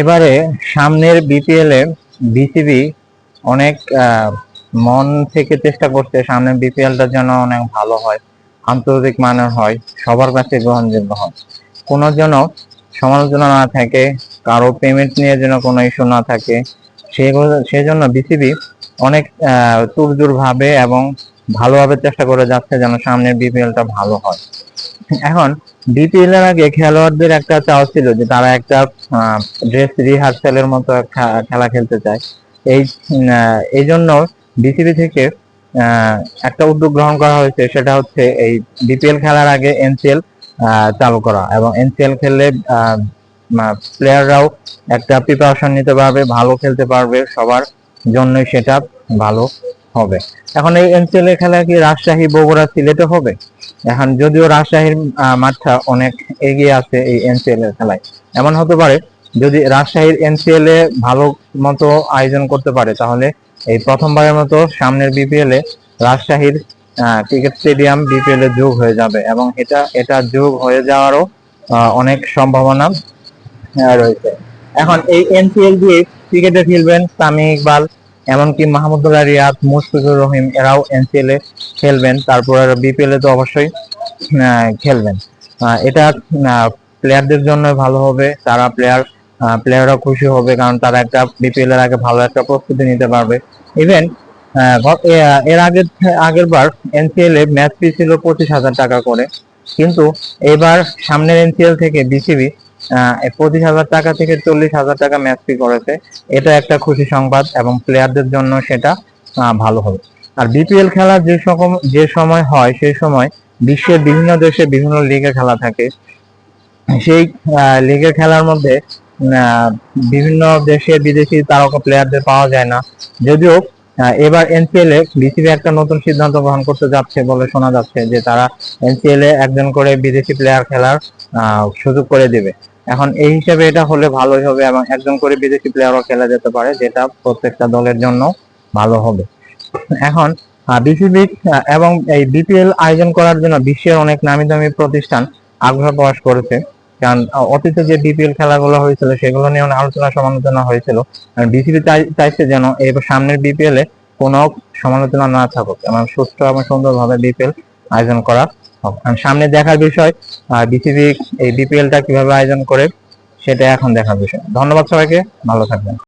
এবারে সামনের বিপিএল এ বিসিবি অনেক মন থেকে চেষ্টা করছে সামনের বিপিএলটা যেন অনেক ভালো হয়, আন্তর্জাতিক মানের হয়, সবার কাছে গ্রহণযোগ্য হয়। কোনো যেন সমালোচনা না থাকে, কারও পেমেন্ট নিয়ে যেন কোনো ইস্যু না থাকে সেগুলো সেই জন্য বিসিবি অনেক তুরজুর ভাবে এবং ভালোভাবে চেষ্টা করে যাচ্ছে যেন সামনের বিপিএলটা ভালো হয়। এখন বিপিএল এর আগে খেলোয়াড়দের একটা চাওয়া ছিল যে তারা একটা ড্রেস রিহার্সালের মতো খেলা খেলতে চায়। এই এই জন্য বিসিবি থেকে একটা উদ্যোগ গ্রহণ করা হয়েছে। সেটা হচ্ছে এই বিপিএল খেলার আগে এনসিএল চালু করা এবং এনসিএল খেললে প্লেয়াররাও একটা প্রিপারেশন নিতে পারবে, ভালো খেলতে পারবে। সবার জন্যই সেটা ভালো। হবে। এখন এই এর খেলা কি রাজশাহী, বগুড়া, সিলেটে হবে? এখন যদিও রাজশাহীর মাঠটা অনেক এগিয়ে আছে এই এনসিএল এর খেলায়। এমন হতে পারে, যদি রাজশাহীর এনসিএল এ ভালো মতো আয়োজন করতে পারে, তাহলে এই প্রথমবারের মতো সামনের বিপিএল এ রাজশাহীর ক্রিকেট স্টেডিয়াম বিপিএল এ যোগ হয়ে যাবে এবং এটা এটা যোগ হয়ে যাওয়ারও অনেক সম্ভাবনা রয়েছে। এখন এই এনসিএল দিয়ে ক্রিকেটে খেলবেন সামি ইকবাল এমনকি মাহমুদুল্লাহ রিয়াদ মুশফিকুর রহিম এরাও এনসিএল এ খেলবেন। তারপর বিপিএল এ তো অবশ্যই খেলবেন। এটা প্লেয়ারদের জন্য ভালো হবে। তারা প্লেয়ার প্লেয়াররা খুশি হবে কারণ তারা একটা বিপিএল এর আগে ভালো একটা প্রস্তুতি নিতে পারবে। ইভেন এর আগে, আগের বার এনসিএল এ ম্যাচ ফি ছিল পঁচিশ হাজার টাকা করে। কিন্তু এবার সামনের এনসিএল থেকে বিসিবি পঁচিশ হাজার টাকা থেকে চল্লিশ হাজার টাকা ম্যাচ ফি করেছে। এটা একটা খুশি সংবাদ এবং প্লেয়ারদের জন্য সেটা ভালো হবে। আর বিপিএল খেলা যে সকম, যে সময় হয় সেই সময় বিশ্বের বিভিন্ন দেশে বিভিন্ন লিগে খেলা থাকে। সেই লিগের খেলার মধ্যে বিভিন্ন দেশে বিদেশি তারকা প্লেয়ারদের পাওয়া যায় না। যদিও এবার এনসিএল এ বিসিবি একটা নতুন সিদ্ধান্ত গ্রহণ করতে যাচ্ছে বলে শোনা যাচ্ছে যে তারা এনসিএল এ একজন করে বিদেশি প্লেয়ার খেলার সুযোগ করে দিবে। এখন এই হিসাবে এটা হলে ভালোই হবে এবং একজন করে বিদেশি প্লেয়ারও খেলা যেতে পারে, যেটা প্রত্যেকটা দলের জন্য ভালো হবে। এখন বিসিবি এবং এই বিপিএল আয়োজন করার জন্য বিশ্বের অনেক নামি দামি প্রতিষ্ঠান আগ্রহ প্রকাশ করেছে। কারণ অতীতে যে বিপিএল খেলাগুলো হয়েছিল, সেগুলো নিয়ে আলোচনা সমালোচনা হয়েছিল। বিসিবি চাইছে যেন এবার সামনের বিপিএল এ কোনো সমালোচনা না থাকুক এবং সুস্থ এবং সুন্দরভাবে বিপিএল আয়োজন করা হবে। সামনে দেখার বিষয় বিসিবি এই বিপিএলটা কীভাবে আয়োজন করে, সেটা এখন দেখার বিষয়। ধন্যবাদ সবাইকে, ভালো থাকবেন।